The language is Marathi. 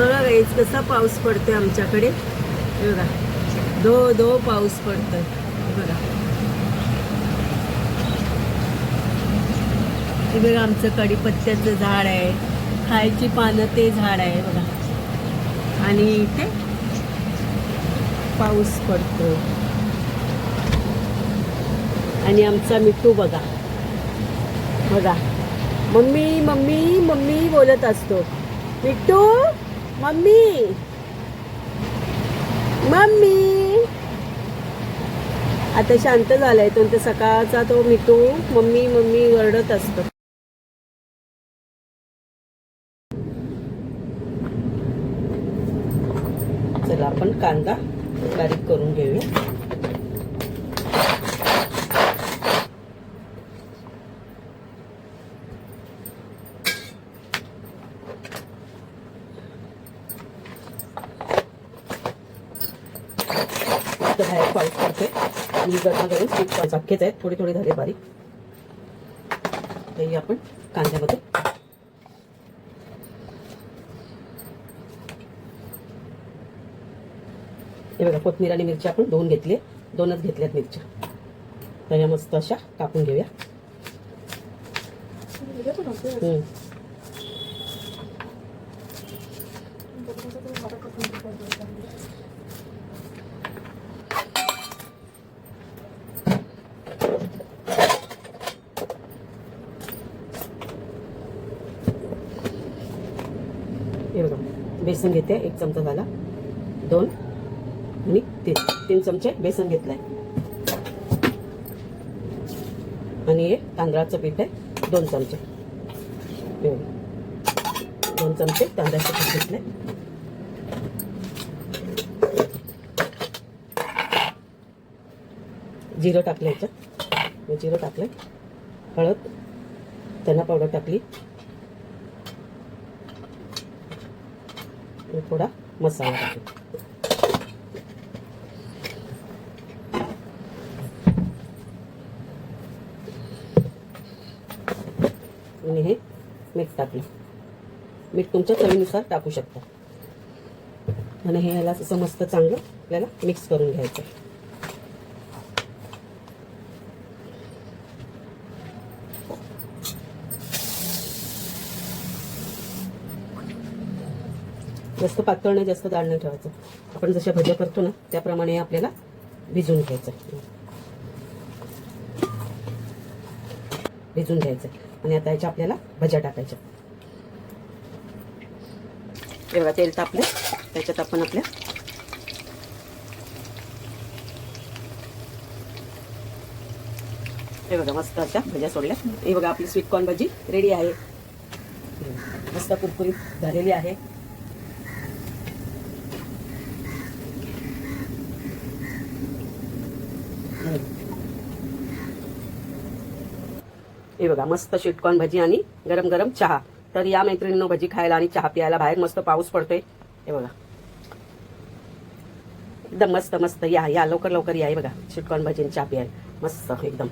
बघा गाईच कसा पाऊस पडतोय आमच्याकडे. बघा. धो धो पाऊस पडतोय. बघा. हे बघा आमचं कडीपत्त्याचं झाड आहे. खायची पानं ते झाड आहे बघा. आणि इथे पाऊस पडतो आणि आमचा मिठू बघा. बघा. मम्मी मम्मी मम्मी बोलत असतो. मिठू? मम्मी. मम्मी. आता शांत झालाय तो ते सकाळचा तो मिठू मम्मी मम्मी वरडत असतो. चला आपण कांदा बारीक करून घेऊया. तर बाहेर पाऊस पडतोय मी गरमागरम कॉर्न अख्खेच आहेत थोडे थोडे झाले बारीक. ते आपण कांद्यामध्ये. हे बघा कोथमीर आणि मिरच्या आपण दोन घेतले दोनच घेतल्यात मिरच्या. तर या मस्त अशा कापून घेऊया. हे बघा बेसन घेते एक चमचा झाला. दोन आणि तीन. तीन चमचे बेसन घेतलंय. आणि हे तांदळाचं पीठ आहे दोन चमचे. दोन चमचे तांदळाचं पीठ घेतलं आहे जिरं टाकलं याच्यात. जिरं टाकलं हळद धना पावडर टाकली. आणि थोडा मसाला टाकला आणि हे मीठ टाकलं. मीठ तुमच्या चवीनुसार टाकू शकता. आणि हे याला असं मस्त चांगलं आपल्याला मिक्स करून घ्यायचं जास्त पातळ नाही जास्त जाड नाही ठेवायचं. आपण जशा भज्या करतो ना त्याप्रमाणे आपल्याला भिजून घ्यायचं. भिजून घ्यायचं. आणि आता याच्या आपल्याला भज्या टाकायच्या. एवढा तेल तापलं त्याच्यात आपण आपल्या हे बघा मस्त अशा भज्या सोडल्या. हे बघा आपली स्वीट कॉर्न भाजी रेडी आहे. मस्त कुरकुरीत झालेली आहे. हे बघा मस्त शिटकॉर्न भजी आणि गरम गरम चहा. तर या मैत्रिणीनं भजी खायला आणि चहा प्यायला बाहेर मस्त पाऊस पडतोय. हे बघा. एकदम मस्त मस्त या या लवकर लवकर या हे बघा शिटकॉन भजी आणि चहा प्यायला. मस्त एकदम.